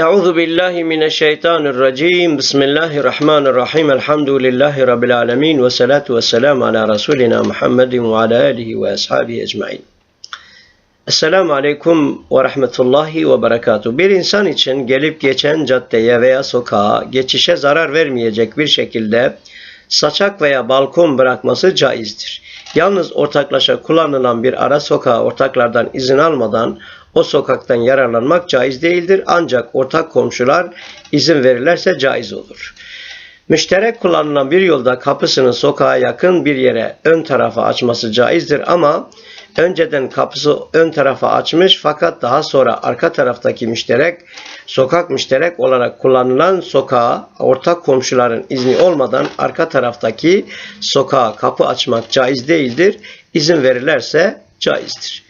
Euzu billahi mineşşeytanirracim. Bismillahirrahmanirrahim. Elhamdülillahi rabbil alamin ve salatu vesselam ala rasulina Muhammedin ve ala alihi ve ashabihi ecmaîn. Esselamu aleyküm ve rahmetullahi ve berekatuhu. Bir insan için gelip geçen caddeye veya sokağa geçişe zarar vermeyecek bir şekilde saçak veya balkon bırakması caizdir. Yalnız ortaklaşa kullanılan bir ara sokağa ortaklardan izin almadan o sokaktan yararlanmak caiz değildir. Ancak ortak komşular izin verirlerse caiz olur. Müşterek kullanılan bir yolda kapısını sokağa yakın bir yere ön tarafa açması caizdir ama önceden kapısı ön tarafa açmış fakat daha sonra arka taraftaki müşterek sokak müşterek olarak kullanılan sokağa ortak komşuların izni olmadan arka taraftaki sokağa kapı açmak caiz değildir. İzin verirlerse caizdir.